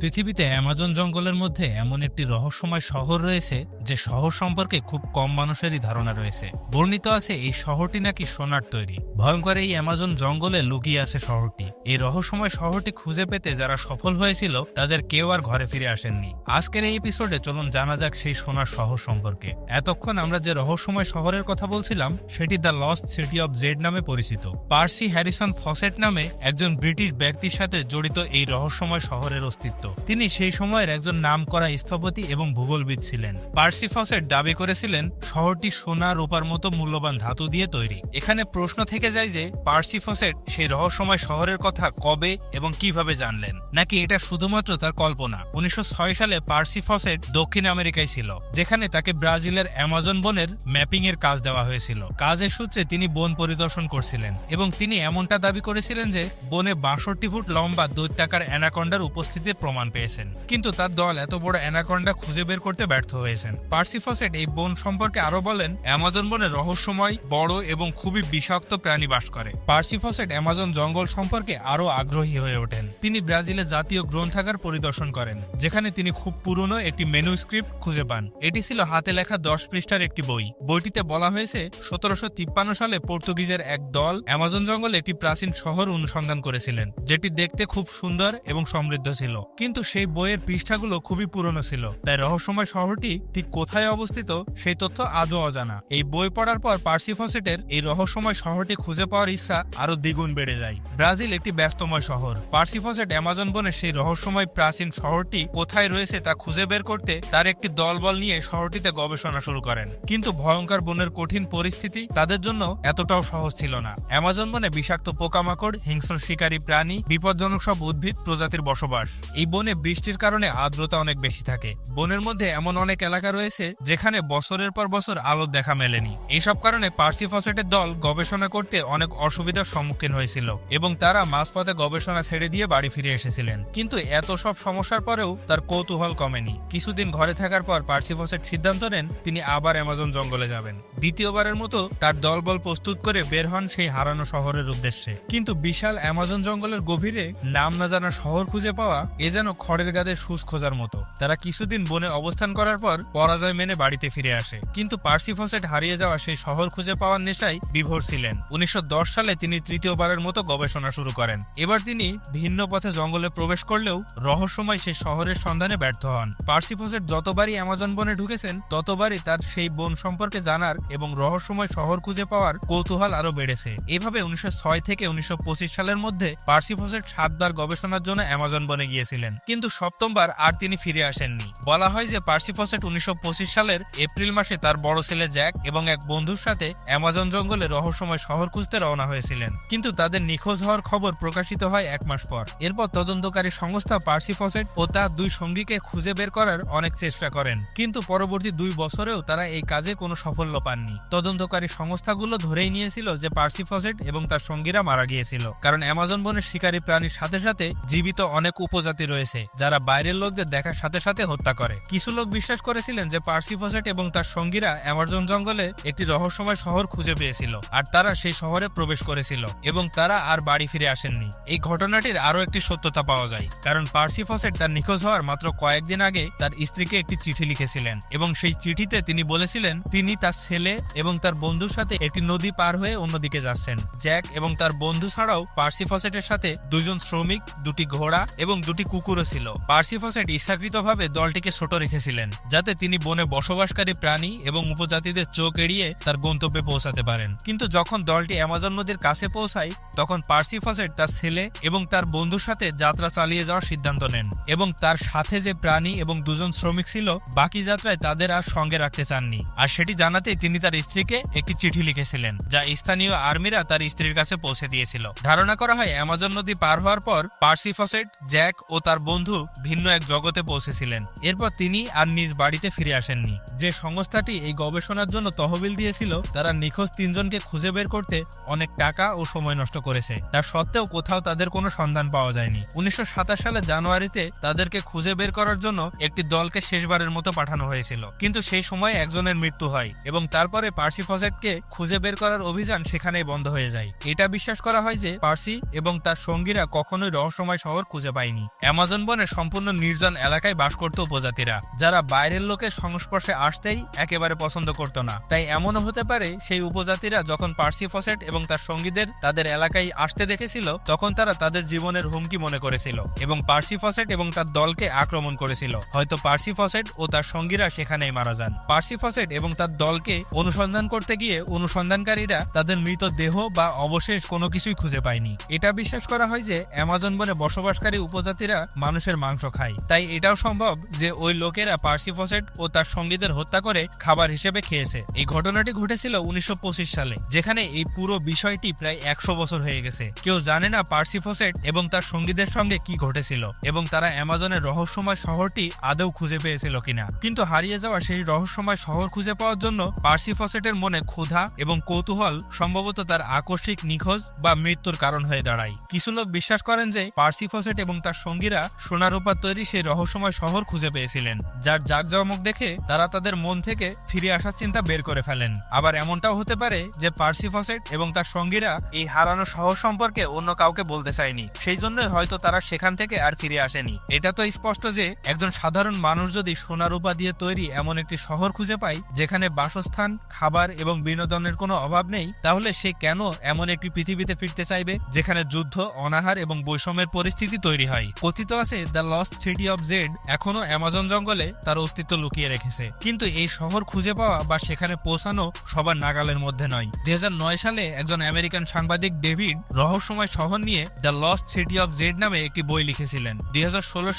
পৃথিবীতে অ্যামাজন জঙ্গলের মধ্যে এমন একটি রহস্যময় শহর রয়েছে যে শহর সম্পর্কে খুব কম মানুষেরই ধারণা রয়েছে। বর্ণিত আছে এই শহরটি নাকি সোনার তৈরি। ভয়ঙ্কর এই অ্যামাজন জঙ্গলে লুকিয়ে আছে শহরটি। এই রহস্যময় শহরটি খুঁজে পেতে যারা সফল হয়েছিল, তাদের কেউ আর ঘরে ফিরে আসেননি। আজকের এই এপিসোডে চলুন জানা যাক সেই সোনার শহর সম্পর্কে। এতক্ষণ আমরা যে রহস্যময় শহরের কথা বলছিলাম, সেটি the lost city of Z নামে পরিচিত। পার্সি হ্যারিসন ফসেট নামে একজন ব্রিটিশ ব্যক্তির সাথে জড়িত এই রহস্যময় শহরের অস্তিত্ব। তিনি সেই সময়ের একজন নামকরা স্থপতি এবং ভূগোলবিদ ছিলেন। পার্সি ফসেট দাবি করেছিলেন, শহরটি সোনা, রূপার মতো মূল্যবান ধাতু দিয়ে তৈরি। এখানে প্রশ্ন থেকে যায় যে পার্সি ফসেট সেই রহস্যময় শহরের কথা কবে এবং কীভাবে জানলেন? নাকি এটা শুধুমাত্র তার কল্পনা? উনিশশো সালে পার্সি ফসেট দক্ষিণ আমেরিকায় ছিল, যেখানে তাকে ব্রাজিলের অ্যামাজন বনের ম্যাপিং এর কাজ দেওয়া হয়েছিল। কাজের সূত্রে তিনি বন পরিদর্শন করছিলেন এবং তিনি এমনটা দাবি করেছিলেন যে, বনে বাষট্টি ফুট লম্বা দৈত্যাকার অ্যানাকন্ডার উপস্থিতির প্রমাণ পেয়েছেন। কিন্তু তার দল এত বড় অ্যানাকন্ডা খুঁজে বের করতে ব্যর্থ হয়েছেন। পার্সি ফসেট এই বন সম্পর্কে আরও বলেন, অ্যামাজন বনে রহস্যময়, বড় এবং খুবই বিষাক্ত প্রাণী বাস করে। পার্সি ফসেট অ্যামাজন জঙ্গল সম্পর্কে আরও আগ্রহী হয়ে ওঠেন। তিনি ব্রাজিলের জাতীয় গ্রন্থাগার পরিদর্শন করেন, যেখানে তিনি খুব পুরনো একটি মেনু স্ক্রিপ্ট খুঁজে পান। এটি ছিল হাতে লেখা দশ পৃষ্ঠার একটি বই। বইটিতে বলা হয়েছে, সতেরোশো তিপ্পান্ন সালে পর্তুগিজের এক দল অ্যামাজন জঙ্গলে একটি প্রাচীন শহর অনুসন্ধান করেছিলেন, যেটি দেখতে খুব সুন্দর এবং সমৃদ্ধ ছিল। কিন্তু সেই বইয়ের পৃষ্ঠাগুলো খুবই পুরনো ছিল। তাই রহস্যময় শহরটি ঠিক কোথায় অবস্থিত সেই তথ্য আজও অজানা। এই বই পড়ার পর পার্সিফসেটের এই রহস্যময় শহরটি খুঁজে পাওয়ার ইচ্ছা আরও দ্বিগুণ বেড়ে যায়। ব্রাজিল একটি ব্যস্তময় শহর। পার্সিফসেট অ্যামাজন বনের সেই রহস্যময় প্রাচীন শহরটি কোথায় রয়েছে তা খুঁজে বের করতে তার একটি দলবল নিয়ে শহরটিতে গবেষণা শুরু করেন। কিন্তু ভয়ঙ্কর বনের কঠিন পরিস্থিতি তাদের জন্য এতটাও সহজ ছিল না। অ্যামাজন বনে বিষাক্ত পোকামাকড়, হিংস্র শিকারী প্রাণী, বিপজ্জনক সব উদ্ভিদ প্রজাতির বসবাস। এই বনে বৃষ্টির কারণে আর্দ্রতা অনেক বেশি থাকে। বনের মধ্যে এমন অনেক এলাকা রয়েছে যেখানে বছরের পর বছর আলোর দেখা মেলেনি। এইসব কারণে পার্সিফসেটের দল গবেষণা করতে অনেক অসুবিধার সম্মুখীন হয়েছিল এবং তারা মাঝপথে গবেষণা ছেড়ে দিয়ে বাড়ি ফিরে এসেছিলেন। কিন্তু এত সব সমস্যার পরেও তার কৌতূহল কমেনি। কিছুদিন ঘরে থাকার পর পার্সিফসেট সিদ্ধান্ত নেন তিনি আবার অ্যামাজন জঙ্গলে যাবেন। দ্বিতীয়বারের মতো তার দলবল প্রস্তুত করে বের হন সেই হারানো শহরের উদ্দেশ্যে। কিন্তু বিশাল অ্যামাজন জঙ্গলের গভীরে নাম না জানা শহর খুঁজে পাওয়া এ যেন খড়ের গাদে সুস খোঁজার মতো। তারা কিছুদিন বনে অবস্থান করার পর পরাজয় মেনে বাড়িতে ফিরে আসে। কিন্তু পার্সিফসেট হারিয়ে যাওয়া সেই শহর খুঁজে পাওয়ার নেশায় বিভোর ছিলেন। উনিশশো দশ সালে তিনি তৃতীয়বারের মতো গবেষণা শুরু করেন। এবার তিনি ভিন্ন পথে জঙ্গলে প্রবেশ করলেও রহস্যময় সেই শহরের সন্ধানে ব্যর্থ হন। পার্সিফসেট যতবারই অ্যামাজন বনে ঢুকেছেন, ততবারই তার সেই বন সম্পর্কে জানার এবং রহস্যময় শহর খুঁজে পাওয়ার কৌতূহল আরও বেড়েছে। এভাবে উনিশশো ছয় থেকে উনিশশো পঁচিশ সালের মধ্যে পার্সিফসেট সাতবার গবেষণার জন্য অ্যামাজন বনে গিয়েছিলেন। কিন্তু সপ্তমবার আর তিনি ফিরে আসেননি। বলা হয় যে পার্সিফসেট উনিশশো সালের এপ্রিল মাসে তার বড় ছেলে জ্যাক এবং এক বন্ধুর সাথে অ্যামাজন জঙ্গলে রহস্যময় শহর খুঁজতে রওনা হয়েছিলেন। কিন্তু তাদের নিখোঁজ হওয়ার খবর প্রকাশিত হয় এক মাস পর। এরপর তদন্তকারী সংস্থা পার্সিফসেট ও তার দুই সঙ্গীকে খুঁজে বের করার অনেক চেষ্টা করেন। কিন্তু পরবর্তী দুই বছরেও তারা এই কাজে কোনো সাফল্য পাননি। তদন্তকারী সংস্থাগুলো ধরেই নিয়েছিল যে পার্সিফসেট এবং তার সঙ্গীরা মারা গিয়েছিল। কারণ অ্যামাজন বনের শিকারী প্রাণীর সাথে সাথে জীবিত অনেক উপজাতি রয়েছে। যারা বাইরের লোকদের দেখার সাথে সাথে হত্যা করে। কিছু লোক বিশ্বাস করেছিলেন যে পার্সিফসেট এবং তার সঙ্গীরা অ্যামাজন জঙ্গলে একটি রহস্যময় শহর খুঁজে পেয়েছিল, আর তারা সেই শহরে প্রবেশ করেছিল, এবং তারা আর বাড়ি ফিরে আসেননি। এই ঘটনাটির আরও একটি সত্যতা পাওয়া যায়, কারণ পার্সিফসেট তার নিখোঁজ হওয়ার মাত্র কয়েকদিন আগে তার স্ত্রীকে একটি চিঠি লিখেছিলেন, এবং সেই চিঠিতে তিনি বলেছিলেন, তিনি তার ছেলে এবং তার বন্ধুর সাথে একটি নদী পার হয়ে অন্যদিকে যাচ্ছেন। জ্যাক এবং তার বন্ধু ছাড়াও পার্সিফসেটের সাথে দুজন শ্রমিক, দুটি ঘোড়া এবং দুটি কুকুরও ছিল পার্সিফসেট ইচ্ছাকৃতভাবে দলটিকে ছোট রেখেছিলেন, যাতে তিনি বনে বসবাসকারী প্রাণী এবং উপজাতিদের চোখ এড়িয়ে তার গন্তব্যে পৌঁছাতে পারেন। কিন্তু যখন দলটি অ্যামাজন নদীর কাছে পৌঁছায়, তখন পার্সিফসেট তার ছেলে এবং তার বন্ধুর সাথে যাত্রা চালিয়ে যাওয়ার সিদ্ধান্ত নেন এবং তার সাথে যে প্রাণী এবং দুজন শ্রমিক ছিল, বাকি যাত্রায় তাদের আর সঙ্গে রাখতে চাননি। আর সেটি জানাতেই তিনি তার স্ত্রীকে একটি চিঠি লিখেছিলেন, যা স্থানীয় আর্মিরা তার স্ত্রীর কাছে পৌঁছে দিয়েছিল। ধারণা করা হয়, অ্যামাজন নদী পার হওয়ার পর পার্সিফসেট জ্যাক ও তার বন্ধু ভিন্ন এক জগতে পৌঁছেছিলেন। এরপর তিনি আর নিজ বাড়িতে ফিরে আসেননি। যে সংস্থাটি এই গবেষণার জন্য তহবিল দিয়েছিল, তারা নিখোঁজ তিনজনকে খুঁজে বের করতে অনেক টাকা ও সময় নষ্ট করেছে। তার সত্ত্বেও কোথাও তাদের কোনো সন্ধান পাওয়া যায়নি। উনিশশো সালের জানুয়ারিতে তাদেরকে খুঁজে বের করার জন্য একটি দলকে শেষবারের মতো পাঠানো হয়েছিল। কিন্তু সেই সময় একজনের মৃত্যু হয় এবং তারপরে পার্সি ফসেটকে খুঁজে বের করার অভিযান সেখানেই বন্ধ হয়ে যায়। এটা বিশ্বাস করা হয় যে পার্সি এবং তার সঙ্গীরা কখনোই রহস্যময় শহর খুঁজে পায়নি। অ্যামাজন অ্যামাজন বনে সম্পূর্ণ নির্জন এলাকায় বাস করত উপজাতিরা, যারা বাইরের লোকের সংস্পর্শে আসতেই একেবারে পছন্দ করত না। তাই এমনও হতে পারে সেই উপজাতিরা যখন পার্সি ফসেট এবং তার সঙ্গীদের তাদের এলাকায় আসতে দেখেছিল, তখন তারা তাদের জীবনের হুমকি মনে করেছিল এবং পার্সি ফসেট এবং তার দলকে আক্রমণ করেছিল। হয়তো পার্সি ফসেট ও তার সঙ্গীরা সেখানেই মারা যান। পার্সি ফসেট এবং তার দলকে অনুসন্ধান করতে গিয়ে অনুসন্ধানকারীরা তাদের মৃত দেহ বা অবশেষ কোনো কিছুই খুঁজে পায়নি। এটা বিশ্বাস করা হয় যে অ্যামাজন বনে বসবাসকারী উপজাতিরা মানুষের মাংস খায়। তাই এটাও সম্ভব যে ওই লোকেরা পার্সি ফসেট ও তার সঙ্গীদের হত্যা করে খাবার হিসেবে খেয়েছে। এই ঘটনাটি ঘটেছিল উনিশশো পঁচিশ সালে, যেখানে এই পুরো বিষয়টি প্রায় একশো বছর হয়ে গেছে। কেউ জানে না পার্সি ফসেট এবং তার সঙ্গীদের সঙ্গে কি ঘটেছিল এবং তারা অ্যামাজনের রহস্যময় শহরটি আদৌ খুঁজে পেয়েছিল কিনা। কিন্তু হারিয়ে যাওয়া সেই রহস্যময় শহর খুঁজে পাওয়ার জন্য পার্সি ফসেটের মনে ক্ষুধা এবং কৌতূহল সম্ভবত তার আকস্মিক নিখোঁজ বা মৃত্যুর কারণ হয়ে দাঁড়ায়। কিছু লোক বিশ্বাস করেন যে পার্সি ফসেট এবং তার সঙ্গীরা সোনার উপর তৈরি সেই রহস্যময় শহর খুঁজে পেয়েছিলেন, যার জাকজমক দেখে তারা তাদের মন থেকে ফিরে আসার চিন্তা বের করে ফেলেন। আবার এমনটাও হতে পারে যে পার্সি ফসেট এবং তার সঙ্গীরা এই হারানো শহর সম্পর্কে অন্য কাউকে বলতে চায়নি। সেই জন্যই হয়তো তারা সেখান থেকে আর ফিরে আসেনি। এটা তো স্পষ্ট যে একজন সাধারণ মানুষ যদি সোনার উপা দিয়ে তৈরি এমন একটি শহর খুঁজে পায়, যেখানে বাসস্থান, খাবার এবং বিনোদনের কোনো অভাব নেই, তাহলে সে কেন এমন একটি পৃথিবীতে ফিরতে চাইবে, যেখানে যুদ্ধ, অনাহার এবং বৈষম্যের পরিস্থিতি তৈরি হয়? কথিত আছে the lost city of Z এখনও অ্যামাজন জঙ্গলে তার অস্তিত্ব লুকিয়ে রেখেছে। কিন্তু এই শহর খুঁজে পাওয়া বা সেখানে পৌঁছানো সবার নাগালের মধ্যে নয়। দুই সালে একজন আমেরিকান সাংবাদিক ডেভিড রহস্যময় শহর নিয়ে the lost city of Z নামে একটি বই লিখেছিলেন। দুই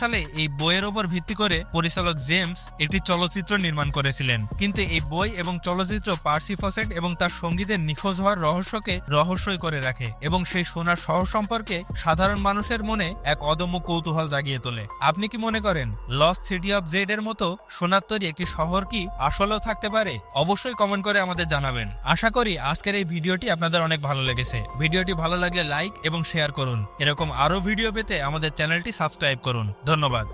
সালে এই বইয়ের ওপর ভিত্তি করে পরিচালক জেমস একটি চলচ্চিত্র নির্মাণ করেছিলেন। কিন্তু এই বই এবং চলচ্চিত্র পার্সি ফসেট এবং তার সঙ্গীদের নিখোঁজ হওয়ার রহস্যকে রহস্যই করে রাখে এবং সেই সোনার শহর সম্পর্কে সাধারণ মানুষের মনে এক অদম্য কৌতূহল জাগিয়ে তোলে। আপনি কি মনে করেন লস সিটি অফ জেড এর মতো সোনার তৈরি একটি শহর কি আসলেও থাকতে পারে? অবশ্যই কমেন্ট করে আমাদের জানাবেন। আশা করি আজকের এই ভিডিওটি আপনাদের অনেক ভালো লেগেছে। ভিডিওটি ভালো লাগলে লাইক এবং শেয়ার করুন। এরকম আরও ভিডিও পেতে আমাদের চ্যানেলটি সাবস্ক্রাইব করুন। ধন্যবাদ।